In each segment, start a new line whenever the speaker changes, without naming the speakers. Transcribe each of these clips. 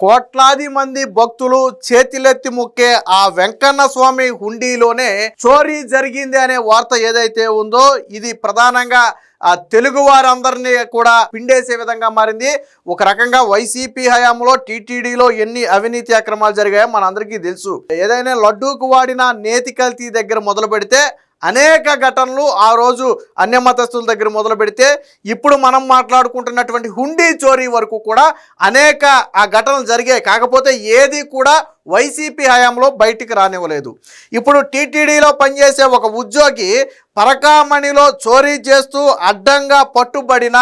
కోట్లాది మంది భక్తులు చేతిలెత్తి మొక్కే ఆ వెంకన్న స్వామి హుండీలోనే చోరీ జరిగింది అనే వార్త ఏదైతే ఉందో ఇది ప్రధానంగా ఆ తెలుగు వారందరినీ కూడా పిండేసే విధంగా మారింది. ఒక రకంగా వైసీపీ హయాంలో టీటీడీలో ఎన్ని అవినీతి అక్రమాలు జరిగాయో మనందరికీ తెలుసు. ఏదైనా లడ్డూకు వాడిన నేతి కల్తీ దగ్గర మొదలు పెడితే అనేక ఘటనలు ఆ రోజు అన్యమతస్తుల దగ్గర మొదలు పెడితే ఇప్పుడు మనం మాట్లాడుకుంటున్నటువంటి హుండీ చోరీ వరకు కూడా అనేక ఆ ఘటనలు జరిగాయి. కాకపోతే ఏది కూడా వైసీపీ హయాంలో బయటికి రానివ్వలేదు. ఇప్పుడు టీటీడీలో పనిచేసే ఒక ఉద్యోగి పరకామణిలో చోరీ చేస్తూ అడ్డంగా పట్టుబడిన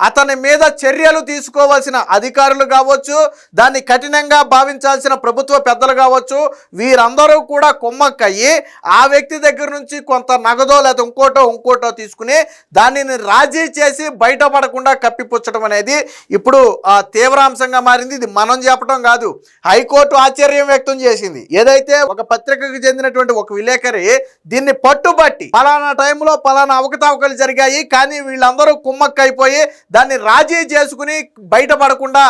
అతని మీద చర్యలు తీసుకోవాల్సిన అధికారులు కావచ్చు దాన్ని కఠినంగా భావించాల్సిన ప్రభుత్వ పెద్దలు కావచ్చు వీరందరూ కూడా కుమ్మక్కయ్యి ఆ వ్యక్తి దగ్గర నుంచి కొంత నగదో లేదా ఇంకోటో ఇంకోటో తీసుకుని దానిని రాజీ చేసి బయటపడకుండా కప్పిపుచ్చడం అనేది ఇప్పుడు ఆ, తీవ్రాంశంగా మారింది. ఇది మనం చెప్పడం కాదు. హైకోర్టు ఆశ్చర్యం వ్యక్తం చేసింది. ఏదైతే ఒక పత్రికకు చెందినటువంటి ఒక విలేకరి దీన్ని పట్టుబట్టి పలానా టైంలో పలానా అవకతవకలు జరిగాయి కానీ వీళ్ళందరూ కుమ్మక్కైపోయి దాన్ని రాజీ చేసుకుని బయటపడకుండా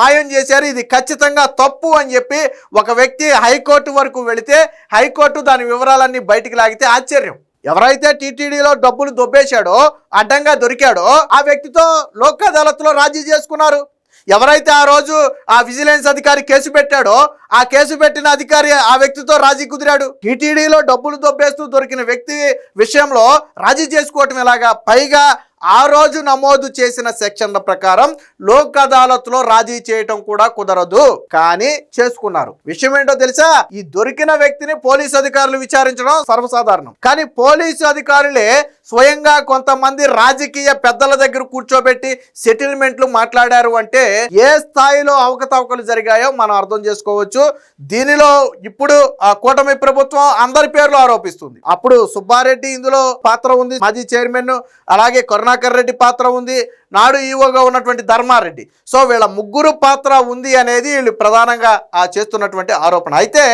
మాయం చేశారు. ఇది ఖచ్చితంగా తప్పు అని చెప్పి ఒక వ్యక్తి హైకోర్టు వరకు వెళితే హైకోర్టు దాని వివరాలన్నీ బయటికి లాగితే ఆశ్చర్యం. ఎవరైతే టీటీడీలో డబ్బులు దొబ్బేశాడో అడ్డంగా దొరికాడో ఆ వ్యక్తితో లోక్ అదాలత్లో రాజీ చేసుకున్నారు. ఎవరైతే ఆ రోజు ఆ విజిలెన్స్ అధికారి కేసు పెట్టాడో ఆ కేసు పెట్టిన అధికారి ఆ వ్యక్తితో రాజీ కుదిరాడు. టీటీడీలో డబ్బులు దొబ్బేస్తూ దొరికిన వ్యక్తి విషయంలో రాజీ చేసుకోవటం ఎలాగా? పైగా ఆ రోజు నమోదు చేసిన సెక్షన్ల ప్రకారం లోక్ అదాలత్లో రాజీ చేయటం కూడా కుదరదు. కానీ చేసుకున్నారు. విషయం ఏంటో తెలుసా? ఈ దొరికిన వ్యక్తిని పోలీసు అధికారులు విచారించడం సర్వసాధారణం. కానీ పోలీసు అధికారులే స్వయంగా కొంతమంది రాజకీయ పెద్దల దగ్గర కూర్చోబెట్టి సెటిల్మెంట్లు మాట్లాడారు అంటే ఏ స్థాయిలో అవకతవకలు జరిగాయో మనం అర్థం చేసుకోవచ్చు. దీనిలో ఇప్పుడు ఆ కూటమి ప్రభుత్వం అందరి పేర్లు ఆరోపిస్తుంది. అప్పుడు సుబ్బారెడ్డి ఇందులో పాత్ర ఉంది. మాజీ చైర్మన్ అలాగే సుధాకర్ రెడ్డి పాత్ర ఉంది నాడు ఈవోగా ఉన్నటువంటి ధర్మారెడ్డి. సో వీళ్ళ ముగ్గురు పాత్ర ఉంది అనేది వీళ్ళు ప్రధానంగా ఆ చేస్తున్నటువంటి ఆరోపణ. అయితే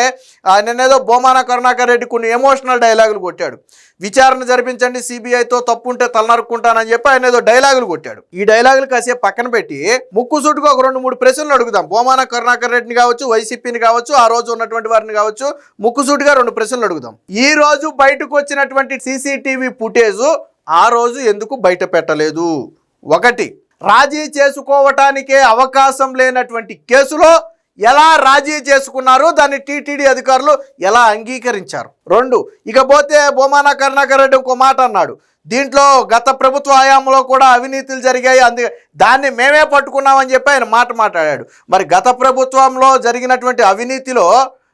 నిన్నేదో బోమాన కరుణాకర్ రెడ్డి కొన్ని ఎమోషనల్ డైలాగులు కొట్టాడు. విచారణ జరిపించండి సిబిఐతో తప్పు ఉంటే తలనరుక్కుంటానని చెప్పి ఆయన ఏదో డైలాగులు కొట్టాడు. ఈ డైలాగులు కాసేపు పక్కన పెట్టి ముక్కు సూటుగా ఒక రెండు మూడు ప్రశ్నలు అడుగుదాం. బోమాన కరుణాకర్ రెడ్డిని కావచ్చు వైసీపీని కావచ్చు ఆ రోజు ఉన్నటువంటి వారిని కావచ్చు ముక్కు సూటిగా రెండు ప్రశ్నలు అడుగుదాం. ఈ రోజు బయటకు వచ్చినటువంటి సీసీటీవీ ఫుటేజ్ ఆ రోజు ఎందుకు బయట పెట్టలేదు? ఒకటి రాజీ చేసుకోవటానికే అవకాశం లేనటువంటి కేసులో ఎలా రాజీ చేసుకున్నారు? దాన్ని టీటీడీ అధికారులు ఎలా అంగీకరించారు? రెండు ఇకపోతే బొమాన కరుణాకర్ రెడ్డి ఇంకో మాట అన్నాడు. దీంట్లో గత ప్రభుత్వ హయాంలో కూడా అవినీతులు జరిగాయి. అందు దాన్ని మేమే పట్టుకున్నామని చెప్పి ఆయన మాట మాట్లాడాడు. మరి గత ప్రభుత్వంలో జరిగినటువంటి అవినీతిలో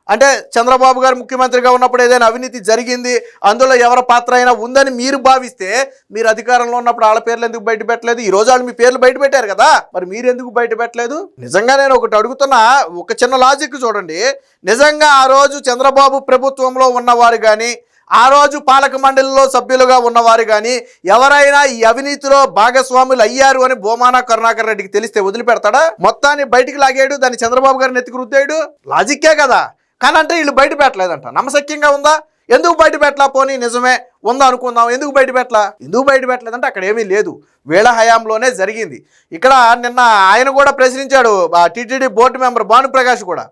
అంటే చంద్రబాబు గారు ముఖ్యమంత్రిగా ఉన్నప్పుడు ఏదైనా అవినీతి జరిగింది అందులో ఎవరి పాత్ర అయినా ఉందని మీరు భావిస్తే మీరు అధికారంలో ఉన్నప్పుడు వాళ్ళ పేర్లు ఎందుకు బయట పెట్టలేదు? ఈ రోజు వాళ్ళు మీ పేర్లు బయట పెట్టారు కదా. మరి మీరు ఎందుకు బయట పెట్టలేదు? నిజంగా నేను ఒకటి అడుగుతున్నా ఒక చిన్న లాజిక్ చూడండి. నిజంగా ఆ రోజు చంద్రబాబు ప్రభుత్వంలో ఉన్నవారు కానీ ఆ రోజు పాలక మండలిలో సభ్యులుగా ఉన్నవారు కానీ ఎవరైనా ఈ అవినీతిలో భాగస్వాములు అయ్యారు అని బోమానా కరుణాకర్ రెడ్డికి తెలిస్తే వదిలిపెడతాడా? మొత్తాన్ని బయటికి లాగాడు దాన్ని చంద్రబాబు గారిని ఎత్తుకు రుద్దాడు లాజిక్కే కదా. కానీ అంటే వీళ్ళు బయట పెట్టలేదంట. నమ్మశక్యంగా ఉందా? ఎందుకు బయట పెట్టలా పోనీ? నిజమే. ఉందా అనుకుందాం. ఎందుకు బయట పెట్టలా? ఎందుకు బయట పెట్టలేదంటే అక్కడ ఏమీ లేదు. వీళ్ళ హయాంలోనే జరిగింది. ఇక్కడ నిన్న ఆయన కూడా ప్రశ్నించాడు. టీటీడీ బోర్డు మెంబర్ భానుప్రకాష్ కూడా.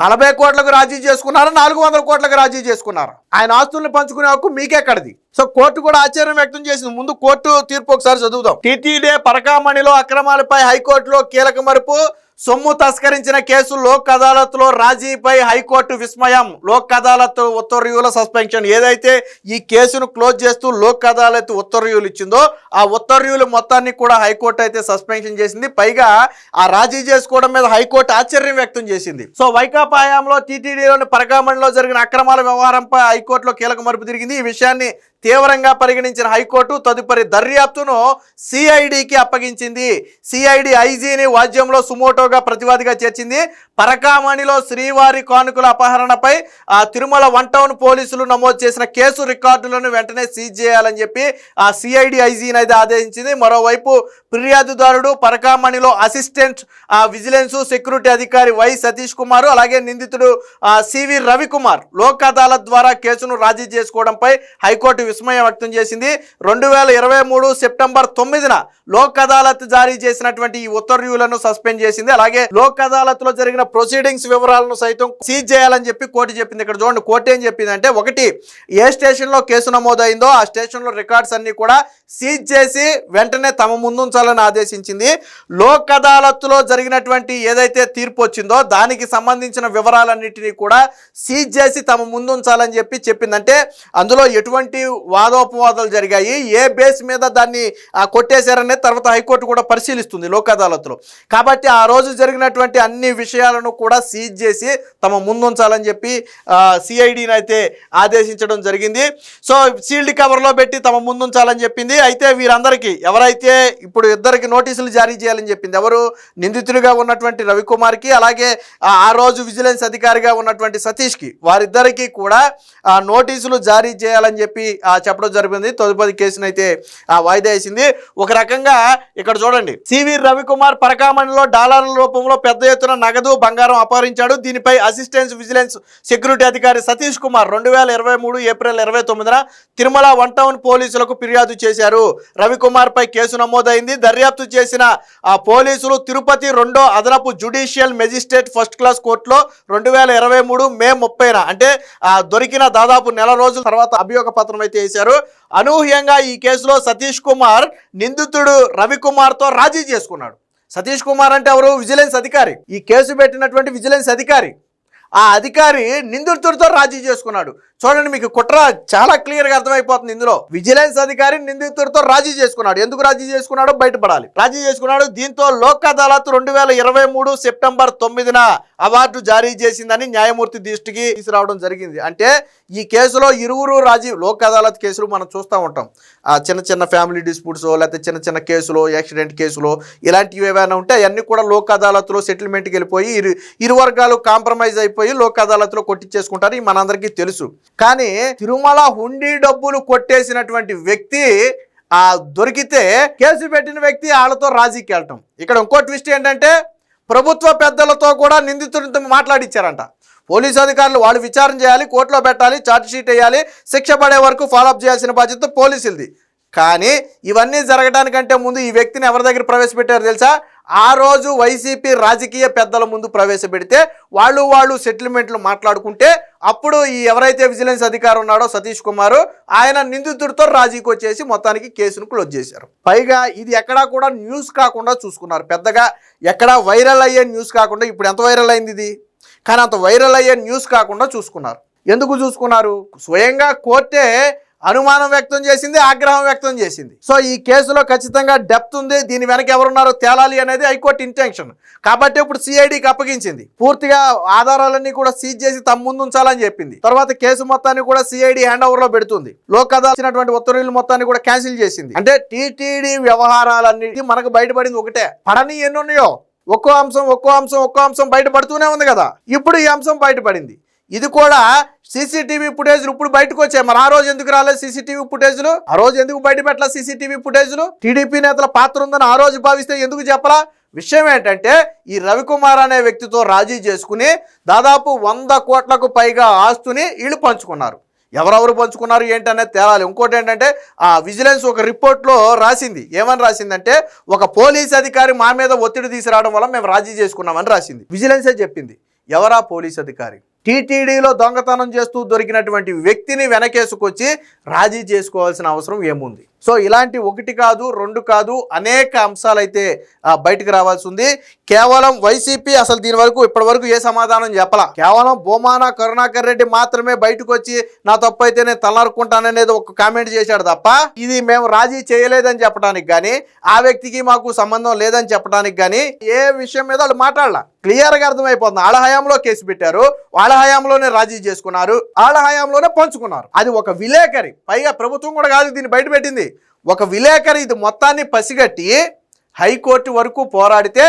నలభై కోట్లకు రాజీ చేసుకున్నారు? నాలుగు వందల కోట్లకు రాజీ చేసుకున్నారు? ఆయన ఆస్తుల్ని పంచుకునే హక్కు మీకెక్కడిది? సో కోర్టు కూడా ఆశ్చర్యం వ్యక్తం చేసింది. ముందు కోర్టు తీర్పు ఒకసారి చదువుదాం. టీటీడీ పరకామణిలో అక్రమాలపై హైకోర్టులో కీలక మరుపు. సొమ్ము తస్కరించిన కేసు లోక్ అదాలత్లో రాజీపై హైకోర్టు విస్మయం. లోక్ అదాలత్ ఉత్తర్వుల సస్పెన్షన్. ఏదైతే ఈ కేసును క్లోజ్ చేస్తూ లోక్ అదాలత్ ఉత్తర్వులు ఇచ్చిందో ఆ ఉత్తర్వులు మొత్తాన్ని కూడా హైకోర్టు అయితే సస్పెన్షన్ చేసింది. పైగా ఆ రాజీ చేసుకోవడం మీద హైకోర్టు ఆశ్చర్యం వ్యక్తం చేసింది. సో వైకాపా హయాంలో టీటీడీలోని పరకామణిలో జరిగిన అక్రమాల వ్యవహారంపై హైకోర్టులో కీలక మరుపు తిరిగింది. ఈ విషయాన్ని తీవ్రంగా పరిగణించిన హైకోర్టు తదుపరి దర్యాప్తును సిఐడికి అప్పగించింది. సిఐడి ఐజీని వాద్యంలో సుమోటోగా ప్రతివాదిగా చేర్చింది. పరకామణిలో శ్రీవారి కానుకల అపహరణపై ఆ తిరుమల వన్ టౌన్ పోలీసులు నమోదు చేసిన కేసు రికార్డులను వెంటనే సీజ్ చేయాలని చెప్పి ఆ సిఐడి ఐజీని అయితే ఆదేశించింది. మరోవైపు ఫిర్యాదుదారుడు పరకామణిలో అసిస్టెంట్ విజిలెన్స్ సెక్యూరిటీ అధికారి వై సతీష్ కుమార్ అలాగే నిందితుడు సివి రవికుమార్ లోక్ అదాలత్ ద్వారా కేసును రాజీ చేసుకోవడంపై హైకోర్టు విస్మయం వ్యక్తం చేసింది. రెండు వేల ఇరవై మూడు సెప్టెంబర్ తొమ్మిదిన లోక్ అదాలత్ జారీ చేసినటువంటి ఈ ఉత్తర్వులను సస్పెండ్ చేసింది. అలాగే లోక్ అదాలత్లో జరిగిన ప్రొసీడింగ్స్ వివరాలను సైతం సీజ్ చేయాలని చెప్పి కోర్టు చెప్పింది. ఇక్కడ చూడండి కోర్టు ఏం చెప్పింది అంటే ఒకటి ఏ స్టేషన్లో కేసు నమోదైందో ఆ స్టేషన్లో రికార్డ్స్ అన్ని కూడా సీజ్ చేసి వెంటనే తమ ముందుంచాలని ఆదేశించింది. లోక్ అదాలత్లో జరిగినటువంటి ఏదైతే తీర్పు వచ్చిందో దానికి సంబంధించిన వివరాలన్నింటినీ కూడా సీజ్ చేసి తమ ముందుంచాలని చెప్పి చెప్పిందంటే అందులో ఎటువంటి వాదోపవాదాలు జరిగాయి. ఏ బేస్ మీద దాన్ని ఆ, కొట్టేశారనేది తర్వాత హైకోర్టు కూడా పరిశీలిస్తుంది లోక్ అదాలత్లో కాబట్టి ఆ రోజు జరిగినటువంటి అన్ని విషయాలను కూడా సీజ్ చేసి తమ ముందుంచాలని చెప్పి సిఐడిని అయితే ఆదేశించడం జరిగింది. సో సీల్డ్ కవర్లో పెట్టి తమ ముందుంచాలని చెప్పింది. అయితే వీరందరికీ ఎవరైతే ఇప్పుడు ఇద్దరికి నోటీసులు జారీ చేయాలని చెప్పింది ఎవరు? నిందితుడిగా ఉన్నటువంటి రవికుమార్కి అలాగే ఆ రోజు విజిలెన్స్ అధికారిగా ఉన్నటువంటి సతీష్కి వారిద్దరికీ కూడా నోటీసులు జారీ చేయాలని చెప్పి ఆ చెప్పడం జరిగింది. తదుపరి కేసును అయితే ఆ వాయిదా వేసింది. ఒక రకంగా ఇక్కడ చూడండి. సివి రవికుమార్ పరకామణిలో డాలర్ల రూపంలో పెద్ద ఎత్తున నగదు బంగారం అపహరించాడు. దీనిపై అసిస్టెంట్ విజిలెన్స్ సెక్యూరిటీ అధికారి సతీష్ కుమార్ రెండు వేల ఇరవై మూడు ఏప్రిల్ ఇరవై తొమ్మిదిన తిరుమల వన్ టౌన్ పోలీసులకు ఫిర్యాదు చేశారు. రవికుమార్ పై కేసు నమోదైంది. దర్యాప్తు చేసిన ఆ పోలీసులు తిరుపతి రెండో అదనపు జుడిషియల్ మెజిస్ట్రేట్ ఫస్ట్ క్లాస్ కోర్టులో రెండు వేల ఇరవై మూడు మే ముప్పైన అంటే దొరికిన దాదాపు నెల రోజుల తర్వాత అభియోగ పత్రం అయితే చేశారు. అనూహ్యంగా ఈ కేసులో సతీష్ కుమార్ నిందితుడు రవికుమార్తో రాజీ చేసుకున్నాడు. సతీష్ కుమార్ అంటే ఎవరు? విజిలెన్స్ అధికారి. ఈ కేసు పెట్టినటువంటి విజిలెన్స్ అధికారి. ఆ అధికారి నిందితుడితో రాజీ చేసుకున్నాడు. చూడండి మీకు కుట్ర చాలా క్లియర్గా అర్థమైపోతుంది ఇందులో. విజిలెన్స్ అధికారి నిందితుడితో రాజీ చేసుకున్నాడు. ఎందుకు రాజీ చేసుకున్నాడో బయటపడాలి. రాజీ చేసుకున్నాడు. దీంతో లోక్ అదాలత్ రెండు వేల ఇరవై మూడు సెప్టెంబర్ తొమ్మిదిన అవార్డు జారీ చేసిందని న్యాయమూర్తి దృష్టికి తీసుకురావడం జరిగింది. అంటే ఈ కేసులో ఇరువురు రాజీ లోక్ అదాలత్ కేసులు మనం చూస్తూ ఉంటాం. ఆ చిన్న చిన్న ఫ్యామిలీ డిస్ప్యూట్స్ లేకపోతే చిన్న చిన్న కేసులు యాక్సిడెంట్ కేసులు ఇలాంటివి ఏవైనా ఉంటే అవన్నీ కూడా లోక్ అదాలత్లో సెటిల్మెంట్కి వెళ్ళిపోయి ఇరు ఇరు వర్గాలు కాంప్రమైజ్ అయిపోయి లోక్ అదాలత్లో కొట్టించేసుకుంటారు ఈ మనందరికీ తెలుసు. కానీ తిరుమల హుండీ డబ్బులు కొట్టేసినటువంటి వ్యక్తి ఆ దొరికితే కేసు పెట్టిన వ్యక్తి వాళ్ళతో రాజీకి వెళ్ళటం. ఇక్కడ ఇంకో ట్విస్ట్ ఏంటంటే ప్రభుత్వ పెద్దలతో కూడా నిందితుడితో మాట్లాడిచ్చారంట. పోలీసు అధికారులు వాళ్ళు విచారణ చేయాలి కోర్టులో పెట్టాలి ఛార్జ్ షీట్ వేయాలి శిక్ష పడే వరకు ఫాలోఅప్ చేయాల్సిన బాధ్యత పోలీసులది. కానీ ఇవన్నీ జరగడానికంటే ముందు ఈ వ్యక్తిని ఎవరి దగ్గర ప్రవేశపెట్టారు తెలుసా? ఆ రోజు వైసీపీ రాజకీయ పెద్దల ముందు ప్రవేశపెడితే వాళ్ళు వాళ్ళు సెటిల్మెంట్లు మాట్లాడుకుంటే అప్పుడు ఈ ఎవరైతే విజిలెన్స్ అధికారి ఉన్నాడో సతీష్ కుమార్ ఆయన నిందితుడితో రాజీకి వచ్చేసి మొత్తానికి కేసును క్లోజ్ చేశారు. పైగా ఇది ఎక్కడా కూడా న్యూస్ కాకుండా చూసుకున్నారు. పెద్దగా ఎక్కడా వైరల్ అయ్యే న్యూస్ కాకుండా ఇప్పుడు ఎంత వైరల్ అయింది ఇది? కానీ అంత వైరల్ అయ్యే న్యూస్ కాకుండా చూసుకున్నారు. ఎందుకు చూసుకున్నారు? స్వయంగా కోర్టే అనుమానం వ్యక్తం చేసింది ఆగ్రహం వ్యక్తం చేసింది. సో ఈ కేసులో ఖచ్చితంగా డెప్త్ ఉంది. దీని వెనక ఎవరున్నారో తేలాలి అనేది హైకోర్టు ఇంటెన్షన్. కాబట్టి ఇప్పుడు సిఐడికి అప్పగించింది. పూర్తిగా ఆధారాలన్నీ కూడా సీజ్ చేసి తమ ముందు ఉంచాలని చెప్పింది. తర్వాత కేసు మొత్తాన్ని కూడా సిఐడి హ్యాండ్ ఓవర్లో పెడుతుంది. లోక్ అదాల్సినటువంటి ఉత్తర్వులు మొత్తాన్ని కూడా క్యాన్సిల్ చేసింది. అంటే టీటీడీ వ్యవహారాలన్నిటి మనకు బయటపడింది ఒకటే. పడని ఎన్నున్నాయో ఒక్కో అంశం ఒక్కో అంశం ఒక్కో అంశం బయటపడుతూనే ఉంది కదా. ఇప్పుడు ఈ అంశం బయటపడింది. ఇది కూడా సీసీటీవీ ఫుటేజ్లు ఇప్పుడు బయటకు వచ్చాయి. మరి ఆ రోజు ఎందుకు రాలేదు సీసీటీవీ ఫుటేజ్లు? ఆ రోజు ఎందుకు బయట పెట్టాల సీసీటీవీ ఫుటేజ్లు? టీడీపీ నేతల పాత్ర ఉందని ఆ రోజు భావిస్తే ఎందుకు చెప్పలా? విషయం ఏంటంటే ఈ రవికుమార్ అనే వ్యక్తితో రాజీ చేసుకుని దాదాపు వంద కోట్లకు పైగా ఆస్తుని వీళ్ళు పంచుకున్నారు. ఎవరెవరు పంచుకున్నారు ఏంటనేది తేలాలి. ఇంకోటి ఏంటంటే ఆ విజిలెన్స్ ఒక రిపోర్ట్లో రాసింది. ఏమని రాసిందంటే ఒక పోలీస్ అధికారి మా మీద ఒత్తిడి తీసుకురావడం వల్ల మేము రాజీ చేసుకున్నామని రాసింది. విజిలెన్సే చెప్పింది. ఎవరా పోలీస్ అధికారి? టీటీడీలో దొంగతనం చేస్తూ దొరికినటువంటి వ్యక్తిని వెనకేసుకొచ్చి రాజీ చేసుకోవాల్సిన అవసరం ఏముంది? సో ఇలాంటి ఒకటి కాదు రెండు కాదు అనేక అంశాలైతే బయటకు రావాల్సి ఉంది. కేవలం వైసీపీ అసలు దీని వరకు ఇప్పటి వరకు ఏ సమాధానం చెప్పలా. కేవలం బొమాన కరుణాకర్ రెడ్డి మాత్రమే బయటకు వచ్చి నా తప్పు అయితే నేను తలనరుకుంటాననేది ఒక కామెంట్ చేశాడు తప్ప ఇది మేము రాజీ చేయలేదని చెప్పడానికి కానీ ఆ వ్యక్తికి మాకు సంబంధం లేదని చెప్పడానికి కానీ ఏ విషయం మీద వాళ్ళు మాట్లాడాల. క్లియర్గా అర్థమైపోతుంది. వాళ్ళ హయాంలో కేసు పెట్టారు వాళ్ళ హయాంలోనే రాజీ చేసుకున్నారు వాళ్ళ హయాంలోనే పంచుకున్నారు. అది ఒక విలేకరి. పైగా ప్రభుత్వం కూడా కాదు దీన్ని బయట పెట్టింది ఒక విలేకరి ఇది మొత్తాన్ని పసిగట్టి హైకోర్టు వరకు పోరాడితే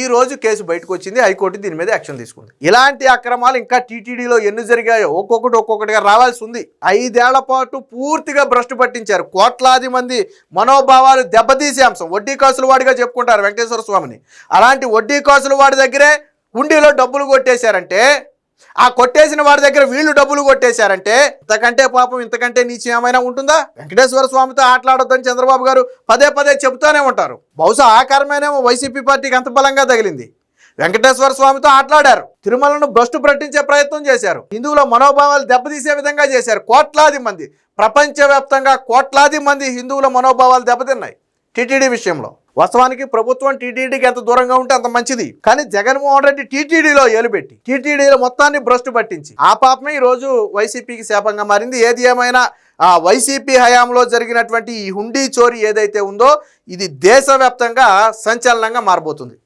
ఈ రోజు కేసు బయటకు వచ్చింది. హైకోర్టు దీని మీద యాక్షన్ తీసుకుంది. ఇలాంటి అక్రమాలు ఇంకా టీటీడీలో ఎన్ని జరిగాయో ఒక్కొక్కటి ఒక్కొక్కటిగా రావాల్సి ఉంది. ఐదేళ్ళ పాటు పూర్తిగా భ్రష్టు పట్టించారు. కోట్లాది మంది మనోభావాలు దెబ్బతీసే అంశం. వడ్డీ కాసులు వాడిగా చెప్పుకుంటారు వెంకటేశ్వర స్వామిని. అలాంటి వడ్డీ కాసులు వాడి దగ్గరే హుండీలో డబ్బులు కొట్టేశారంటే ఆ కొట్టేసిన వారి దగ్గర వీళ్ళు డబ్బులు కొట్టేశారంటే ఇంతకంటే పాపం ఇంతకంటే నీచం ఏమైనా ఉంటుందా? వెంకటేశ్వర స్వామితో ఆటలాడొద్దని చంద్రబాబు గారు పదే పదే చెబుతూనే ఉంటారు. బహుశా ఆ కారణమేనేమో వైసీపీ పార్టీకి అంత బలంగా తగిలింది. వెంకటేశ్వర స్వామితో ఆటలాడారు. తిరుమలను భ్రష్టు ప్రకటించే ప్రయత్నం చేశారు. హిందువుల మనోభావాలు దెబ్బతీసే విధంగా చేశారు. కోట్లాది మంది ప్రపంచవ్యాప్తంగా కోట్లాది మంది హిందువుల మనోభావాలు దెబ్బతిన్నాయి. టీటీడీ విషయంలో. వాస్తవానికి ప్రభుత్వం టీటీడీకి ఎంత దూరంగా ఉంటే అంత మంచిది. కానీ జగన్మోహన్ రెడ్డి టీటీడీలో ఏలుపెట్టి టీటీడీలో మొత్తాన్ని భ్రష్టు పట్టించి ఆ పాపమే ఈ రోజు వైసీపీకి శాపంగా మారింది. ఏది ఏమైనా ఆ వైసీపీ హయాంలో జరిగినటువంటి ఈ హుండీ చోరీ ఏదైతే ఉందో ఇది దేశవ్యాప్తంగా సంచలనంగా మారబోతుంది.